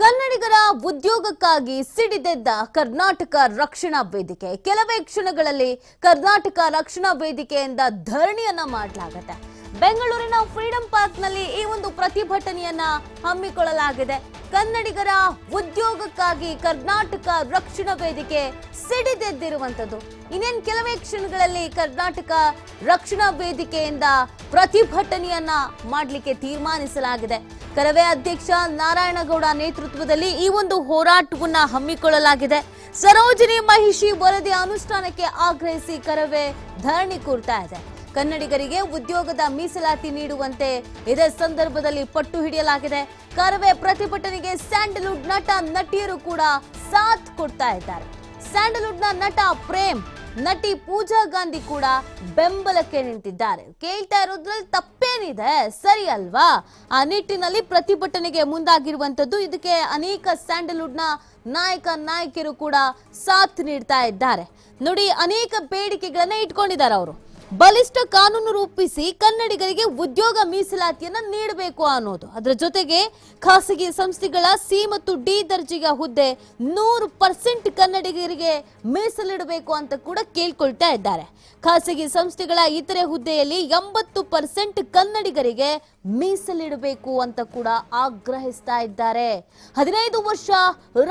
ಕನ್ನಡಿಗರ ಉದ್ಯೋಗಕ್ಕಾಗಿ ಸಿಡಿದೆದ್ದ ಕರ್ನಾಟಕ ರಕ್ಷಣಾ ವೇದಿಕೆ. ಕೆಲವೇ ಕ್ಷಣಗಳಲ್ಲಿ ಕರ್ನಾಟಕ ರಕ್ಷಣಾ ವೇದಿಕೆಯಿಂದ ಧರಣಿಯನ್ನ ಮಾಡಲಾಗುತ್ತೆ. ಬೆಂಗಳೂರಿನ ಫ್ರೀಡಂ ಪಾರ್ಕ್ನಲ್ಲಿ ಈ ಒಂದು ಪ್ರತಿಭಟನೆಯನ್ನ ಹಮ್ಮಿಕೊಳ್ಳಲಾಗಿದೆ. ಕನ್ನಡಿಗರ ಉದ್ಯೋಗಕ್ಕಾಗಿ ಕರ್ನಾಟಕ ರಕ್ಷಣಾ ವೇದಿಕೆ ಸಿಡಿದೆದ್ದಿರುವಂತದ್ದು ಇನ್ನೇನು ಕೆಲವೇ ಕ್ಷಣಗಳಲ್ಲಿ ಕರ್ನಾಟಕ ರಕ್ಷಣಾ ವೇದಿಕೆಯಿಂದ ಪ್ರತಿಭಟನೆಯನ್ನ ಮಾಡಲಿಕ್ಕೆ ತೀರ್ಮಾನಿಸಲಾಗಿದೆ. ಕರವೇ ಅಧ್ಯಕ್ಷ ನಾರಾಯಣಗೌಡ ನೇತೃತ್ವದಲ್ಲಿ ಈ ಒಂದು ಹೋರಾಟವನ್ನ ಹಮ್ಮಿಕೊಳ್ಳಲಾಗಿದೆ. ಸರೋಜಿನಿ ಮಹಿಷಿ ವರದಿ ಅನುಷ್ಠಾನಕ್ಕೆ ಆಗ್ರಹಿಸಿ ಕರವೇ ಧರಣಿ ಕೂರ್ತಾ ಇದೆ. ಕನ್ನಡಿಗರಿಗೆ ಉದ್ಯೋಗದ ಮೀಸಲಾತಿ ನೀಡುವಂತೆ ಇದೇ ಸಂದರ್ಭದಲ್ಲಿ ಪಟ್ಟು ಹಿಡಿಯಲಾಗಿದೆ. ಕರವೇ ಪ್ರತಿಭಟನೆಗೆ ಸ್ಯಾಂಡಲ್ವುಡ್ ನಟ, ನಟಿಯರು ಕೂಡ ಸಾಥ್ ಕೊಡ್ತಾ ಇದ್ದಾರೆ. ಸ್ಯಾಂಡಲ್ವುಡ್ನ ನಟ ಪ್ರೇಮ್, ನಟಿ ಪೂಜಾ ಗಾಂಧಿ ಕೂಡ ಬೆಂಬಲಕ್ಕೆ ನಿಂತಿದ್ದಾರೆ. ಕೇಳ್ತಾ ಇರೋದ್ರಲ್ಲಿ ತಪ್ಪೇನಿದೆ? ಸರಿ ಅಲ್ವಾ? ಆ ನಿಟ್ಟಿನಲ್ಲಿ ಪ್ರತಿಭಟನೆಗೆ ಮುಂದಾಗಿರುವಂತದ್ದು ಇದಕ್ಕೆ ಅನೇಕ ಸ್ಯಾಂಡಲ್ವುಡ್ನ ನಾಯಕ, ನಾಯಕಿಯರು ಕೂಡ ಸಾಥ್ ನೀಡ್ತಾ ಇದ್ದಾರೆ. ನೋಡಿ, ಅನೇಕ ಬೇಡಿಕೆಗಳನ್ನ ಇಟ್ಕೊಂಡಿದ್ದಾರೆ ಅವರು. ಬಲಿಷ್ಠ ಕಾನೂನು ರೂಪಿಸಿ ಕನ್ನಡಿಗರಿಗೆ ಉದ್ಯೋಗ ಮೀಸಲಾತಿಯನ್ನು ನೀಡಬೇಕು ಅನ್ನೋದು. ಅದರ ಜೊತೆಗೆ ಖಾಸಗಿ ಸಂಸ್ಥೆಗಳ ಸಿ ಮತ್ತು ಡಿ ದರ್ಜೆಯ ಹುದ್ದೆ ನೂರು ಪರ್ಸೆಂಟ್ ಕನ್ನಡಿಗರಿಗೆ ಮೀಸಲಿಡಬೇಕು ಅಂತ ಕೂಡ ಕೇಳ್ಕೊಳ್ತಾ ಇದ್ದಾರೆ. ಖಾಸಗಿ ಸಂಸ್ಥೆಗಳ ಇತರೆ ಹುದ್ದೆಯಲ್ಲಿ ಎಂಬತ್ತು ಪರ್ಸೆಂಟ್ ಕನ್ನಡಿಗರಿಗೆ ಮೀಸಲಿಡಬೇಕು ಅಂತ ಕೂಡ ಆಗ್ರಹಿಸ್ತಾ ಇದ್ದಾರೆ. ಹದಿನೈದು ವರ್ಷ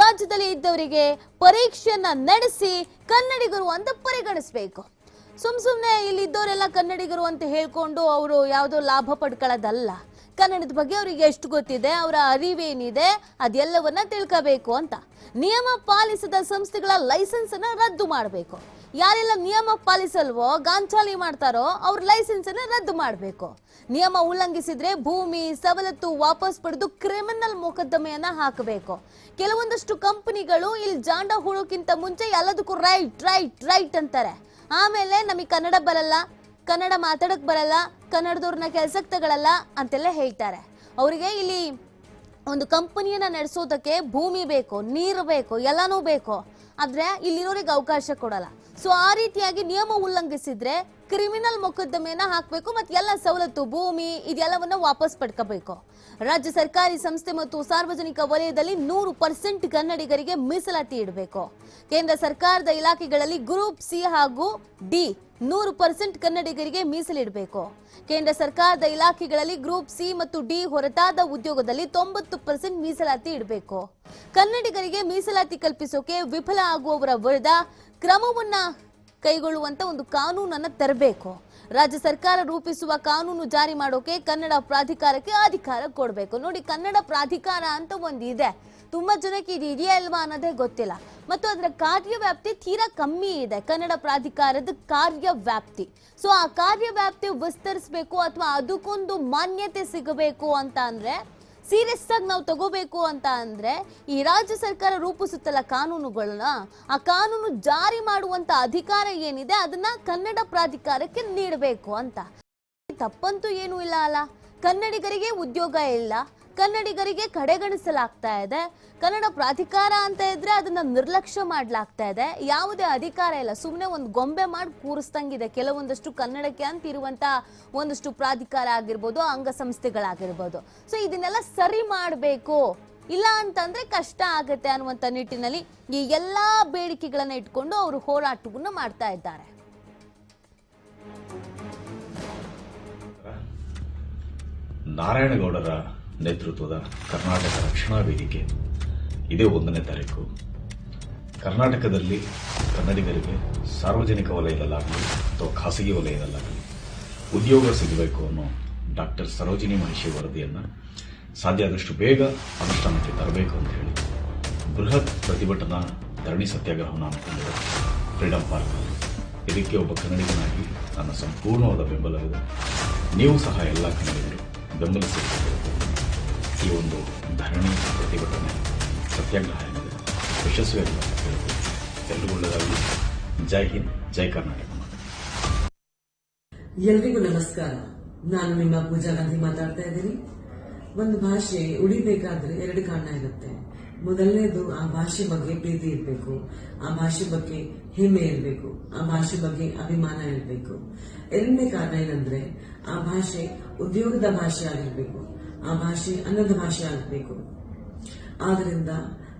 ರಾಜ್ಯದಲ್ಲಿ ಇದ್ದವರಿಗೆ ಪರೀಕ್ಷೆಯನ್ನ ನಡೆಸಿ ಕನ್ನಡಿಗರು ಅಂತ ಪರಿಗಣಿಸಬೇಕು. ಸುಮ್ ಸುಮ್ಮನೆ ಇಲ್ಲಿ ಇದ್ದವರೆಲ್ಲ ಕನ್ನಡಿಗರು ಅಂತ ಹೇಳ್ಕೊಂಡು ಅವರು ಯಾವುದೋ ಲಾಭ ಪಡ್ಕೊಳ್ಳೋದಲ್ಲ. ಕನ್ನಡದ ಬಗ್ಗೆ ಅವರಿಗೆ ಎಷ್ಟು ಗೊತ್ತಿದೆ, ಅವರ ಅರಿವೇನಿದೆ, ಅದೆಲ್ಲವನ್ನ ತಿಳ್ಕೋಬೇಕು ಅಂತ. ನಿಯಮ ಪಾಲಿಸದ ಸಂಸ್ಥೆಗಳ ಲೈಸೆನ್ಸ್ ಅನ್ನ ರದ್ದು ಮಾಡಬೇಕು. ಯಾರೆಲ್ಲ ನಿಯಮ ಪಾಲಿಸಲ್ವೋ, ಗಾಂಚಾಲಿ ಮಾಡ್ತಾರೋ, ಅವ್ರ ಲೈಸೆನ್ಸ್ ಅನ್ನ ರದ್ದು ಮಾಡಬೇಕು. ನಿಯಮ ಉಲ್ಲಂಘಿಸಿದ್ರೆ ಭೂಮಿ, ಸವಲತ್ತು ವಾಪಸ್ ಪಡೆದು ಕ್ರಿಮಿನಲ್ ಮೊಕದ್ದಮೆಯನ್ನ ಹಾಕಬೇಕು. ಕೆಲವೊಂದಷ್ಟು ಕಂಪನಿಗಳು ಇಲ್ಲಿ ಜಾಂಡ ಹೂಡೋಕ್ಕಿಂತ ಮುಂಚೆ ಎಲ್ಲದಕ್ಕೂ ರೈಟ್ ರೈಟ್ ರೈಟ್ ಅಂತಾರೆ. ಆಮೇಲೆ ನಮಗೆ ಕನ್ನಡ ಬರಲ್ಲ, ಕನ್ನಡ ಮಾತಾಡಕ್ ಬರಲ್ಲ, ಕನ್ನಡದವ್ರನ್ನ ಕೆಲ್ಸಕ್ಕೆ ತಗೊಳಲ್ಲ ಅಂತೆಲ್ಲ ಹೇಳ್ತಾರೆ. ಅವರಿಗೆ ಇಲ್ಲಿ ಒಂದು ಕಂಪನಿಯನ್ನ ನಡೆಸೋದಕ್ಕೆ ಭೂಮಿ ಬೇಕು, ನೀರು ಬೇಕು, ಎಲ್ಲನೂ ಬೇಕು. ಆದ್ರೆ ಇಲ್ಲಿರೋರಿಗೆ ಅವಕಾಶ ಕೊಡಲ್ಲ. ಸೊ ಆ ರೀತಿಯಾಗಿ ನಿಯಮ ಉಲ್ಲಂಘಿಸಿದ್ರೆ ಕ್ರಿಮಿನಲ್ ಮೊಕದ್ದಮೆಯನ್ನ ಹಾಕಬೇಕು ಮತ್ತೆ ಎಲ್ಲ ಸವಲತ್ತು, ಭೂಮಿ, ಇದೆಲ್ಲವನ್ನ ವಾಪಸ್ ಪಡ್ಕೋಬೇಕು. ರಾಜ್ಯ ಸರ್ಕಾರಿ ಸಂಸ್ಥೆ ಮತ್ತು ಸಾರ್ವಜನಿಕ ವಲಯದಲ್ಲಿ ನೂರು ಪರ್ಸೆಂಟ್ ಕನ್ನಡಿಗರಿಗೆ ಮೀಸಲಾತಿ ಇಡಬೇಕು. ಕೇಂದ್ರ ಸರ್ಕಾರದ ಇಲಾಖೆಗಳಲ್ಲಿ ಗ್ರೂಪ್ ಸಿ ಹಾಗೂ ಡಿ ನೂರು ಪರ್ಸೆಂಟ್ ಕನ್ನಡಿಗರಿಗೆ ಮೀಸಲಿಡಬೇಕು ಕೇಂದ್ರ ಸರ್ಕಾರದ ಇಲಾಖೆಗಳಲ್ಲಿ ಗ್ರೂಪ್ ಸಿ ಮತ್ತು ಡಿ ಹೊರತಾದ ಉದ್ಯೋಗದಲ್ಲಿ ತೊಂಬತ್ತು ಪರ್ಸೆಂಟ್ ಮೀಸಲಾತಿ ಇಡಬೇಕು. ಕನ್ನಡಿಗರಿಗೆ ಮೀಸಲಾತಿ ಕಲ್ಪಿಸೋಕೆ ವಿಫಲ ಆಗುವವರ ವಿರುದ್ಧ ಕ್ರಮವನ್ನ ಕೈಗೊಳ್ಳುವಂತ ಒಂದು ಕಾನೂನನ್ನು ತರಬೇಕು. ರಾಜ್ಯ ಸರ್ಕಾರ ರೂಪಿಸುವ ಕಾನೂನು ಜಾರಿ ಮಾಡೋಕೆ ಕನ್ನಡ ಪ್ರಾಧಿಕಾರಕ್ಕೆ ಅಧಿಕಾರ ಕೊಡಬೇಕು. ನೋಡಿ, ಕನ್ನಡ ಪ್ರಾಧಿಕಾರ ಅಂತ ಒಂದು ಇದೆ ತುಂಬಾ ಜನಕ್ಕೆ ಇದು ಇದೆಯಾ ಅಲ್ವಾ ಅನ್ನೋದೇ ಗೊತ್ತಿಲ್ಲ. ಮತ್ತು ಅದರ ಕಾರ್ಯವ್ಯಾಪ್ತಿ ತೀರಾ ಕಮ್ಮಿ ಇದೆ, ಕನ್ನಡ ಪ್ರಾಧಿಕಾರದ ಕಾರ್ಯವ್ಯಾಪ್ತಿ. ಸೊ, ಆ ಕಾರ್ಯವ್ಯಾಪ್ತಿ ವಿಸ್ತರಿಸಬೇಕು ಅಥವಾ ಅದಕ್ಕೊಂದು ಮಾನ್ಯತೆ ಸಿಗಬೇಕು ಅಂತ ಅಂದ್ರೆ ಸೀರಿಯಸ್ ಆಗಿ ನಾವು ತಗೋಬೇಕು ಅಂತ ಅಂದ್ರೆ ಈ ರಾಜ್ಯ ಸರ್ಕಾರ ರೂಪಿಸುತ್ತಲ್ಲ ಕಾನೂನುಗಳನ್ನ, ಆ ಕಾನೂನು ಜಾರಿ ಮಾಡುವಂತ ಅಧಿಕಾರ ಏನಿದೆ ಅದನ್ನ ಕನ್ನಡ ಪ್ರಾಧಿಕಾರಕ್ಕೆ ನೀಡಬೇಕು ಅಂತ. ತಪ್ಪಂತೂ ಏನೂ ಇಲ್ಲ ಅಲ್ಲ. ಕನ್ನಡಿಗರಿಗೆ ಉದ್ಯೋಗ ಇಲ್ಲ. ಕನ್ನಡಿಗರಿಗೆ ಕಡೆಗಣಿಸಲಾಗ್ತಾ ಇದೆ. ಕನ್ನಡ ಪ್ರಾಧಿಕಾರ ಅಂತ ಇದ್ರೆ ಅದನ್ನ ನಿರ್ಲಕ್ಷ್ಯ ಮಾಡ್ಲಾಗ್ತಾ ಇದೆ. ಯಾವುದೇ ಅಧಿಕಾರ ಇಲ್ಲ. ಸುಮ್ಮನೆ ಒಂದು ಗೊಂಬೆ ಮಾಡಿ ಕೂರಿಸ್ದಂಗಿದೆ ಕೆಲವೊಂದಷ್ಟು ಕನ್ನಡಕ್ಕೆ ಅಂತ ಇರುವಂತ ಒಂದಷ್ಟು ಪ್ರಾಧಿಕಾರ ಆಗಿರ್ಬೋದು, ಅಂಗಸಂಸ್ಥೆಗಳಾಗಿರ್ಬೋದು. ಸೊ ಇದನ್ನೆಲ್ಲ ಸರಿ ಮಾಡಬೇಕು. ಇಲ್ಲ ಅಂತಂದ್ರೆ ಕಷ್ಟ ಆಗುತ್ತೆ ಅನ್ನುವಂಥ ನಿಟ್ಟಿನಲ್ಲಿ ಈ ಎಲ್ಲಾ ಬೇಡಿಕೆಗಳನ್ನ ಇಟ್ಕೊಂಡು ಅವರು ಹೋರಾಟವನ್ನು ಮಾಡ್ತಾ ಇದ್ದಾರೆ. ನಾರಾಯಣಗೌಡರ ನೇತೃತ್ವದ ಕರ್ನಾಟಕ ರಕ್ಷಣಾ ವೇದಿಕೆ. ಇದೇ ಒಂದನೇ ತಾರೀಕು. ಕರ್ನಾಟಕದಲ್ಲಿ ಕನ್ನಡಿಗರಿಗೆ ಸಾರ್ವಜನಿಕ ವಲಯದಲ್ಲಾಗಲಿ ಅಥವಾ ಖಾಸಗಿ ವಲಯದಲ್ಲಾಗಲಿ ಉದ್ಯೋಗ ಸಿಗಬೇಕು ಅನ್ನೋ ಡಾಕ್ಟರ್ ಸರೋಜಿನಿ ಮಹಿಷಿ ವರದಿಯನ್ನು ಸಾಧ್ಯ ಆದಷ್ಟು ಬೇಗ ಅನುಷ್ಠಾನಕ್ಕೆ ತರಬೇಕು ಅಂತ ಹೇಳಿ ಬೃಹತ್ ಪ್ರತಿಭಟನಾ ಧರಣಿ ಸತ್ಯಾಗ್ರಹವನ್ನು ಹಮ್ಮಿಕೊಂಡಿದೆ ಫ್ರೀಡಮ್ ಪಾರ್ಕ್ ಇದಕ್ಕೆ ಒಬ್ಬ ಕನ್ನಡಿಗನಾಗಿ ನನ್ನ ಸಂಪೂರ್ಣವಾದ ಬೆಂಬಲವಿದೆ. ನೀವು ಸಹ ಎಲ್ಲ ಕನ್ನಡಿಗರು ಬೆಂಬಲಿಸಬೇಕು. ಈ ಒಂದು ಧರಣಿ ಪ್ರತಿಭಟನೆ ಸತ್ಯಾಗ್ರಹ ಏನಿದೆ ಯಶಸ್ವಿಯಾಗಿ ಹೇಳ್ಬೋದು. ಎಲ್ರಿಗೂ ಜೈ ಹಿಂದ್, ಜೈ ಕರ್ನಾಟಕ. ಎಲ್ರಿಗೂ ನಮಸ್ಕಾರ. ನಾನು ನಿಮ್ಮ ಪೂಜಾ ಗಾಂಧಿ ಮಾತಾಡ್ತಾ ಇದ್ದೀನಿ. ಒಂದು ಭಾಷೆ ಉಳಿಬೇಕಾದ್ರೆ ಎರಡು ಕಾರಣ ಇರುತ್ತೆ. ಮೊದಲನೇದು, ಆ ಭಾಷೆ ಬಗ್ಗೆ ಪ್ರೀತಿ ಇರಬೇಕು. ಆ ಭಾಷೆ ಬಗ್ಗೆ ಹೆಮ್ಮೆ ಇರಬೇಕು. ಆ ಭಾಷೆ ಬಗ್ಗೆ ಅಭಿಮಾನ ಇರಬೇಕು. ಎರಡನೇ ಕಾರಣ ಏನಂದ್ರೆ, ಆ ಭಾಷೆ ಉದ್ಯೋಗದ ಭಾಷೆ ಆಗಿರ್ಬೇಕು. ಆ ಭಾಷೆ ಅನ್ನದ ಭಾಷೆ ಆಗಬೇಕು. ಆದ್ದರಿಂದ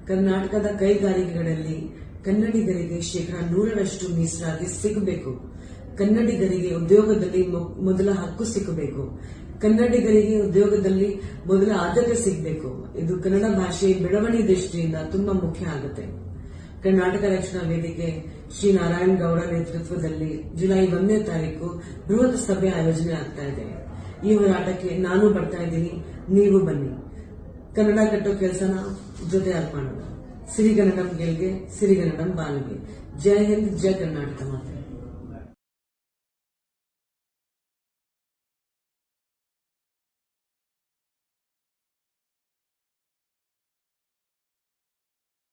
ಕರ್ನಾಟಕದ ಕೈಗಾರಿಕೆಗಳಲ್ಲಿ ಕನ್ನಡಿಗರಿಗೆ ಶೇಕಡ ನೂರರಷ್ಟು ಮೀಸಲಾತಿ ಸಿಗಬೇಕು. ಕನ್ನಡಿಗರಿಗೆ ಉದ್ಯೋಗದಲ್ಲಿ ಮೊದಲ ಹಕ್ಕು ಸಿಗಬೇಕು. ಕನ್ನಡಿಗರಿಗೆ ಉದ್ಯೋಗದಲ್ಲಿ ಮೊದಲ ಆದ್ಯತೆ ಸಿಗಬೇಕು. ಇದು ಕನ್ನಡ ಭಾಷೆ ಬೆಳವಣಿಗೆ ದೃಷ್ಟಿಯಿಂದ ತುಂಬಾ ಮುಖ್ಯ ಆಗುತ್ತೆ. ಕರ್ನಾಟಕ ರಕ್ಷಣಾ ವೇದಿಕೆ ಶ್ರೀ ನಾರಾಯಣ ಗೌಡ ನೇತೃತ್ವದಲ್ಲಿ ಜುಲೈ ಒಂದನೇ ತಾರೀಕು ಬೃಹತ್ ಸಭೆ ಆಯೋಜನೆ ಆಗ್ತಾ ಇದೆ. ಈ ಹೋರಾಟಕ್ಕೆ ನಾನು ಬರ್ತಾ ಇದ್ದೀನಿ. ನೀವು ಬನ್ನಿ. ಕನ್ನಡ ಕಟ್ಟೋ ಕೆಲಸನ ಜೊತೆ ಮಾಡೋಣ ಸಿರಿಗನ್ನಡಂ ಗೆಲ್ಗೆ ಸಿರಿಗನ್ನಡಂ ಬಾಲ್ಗೆ. ಜೈ ಹಿಂದ್, ಜೈ ಕರ್ನಾಟಕ ಮಾತೆ.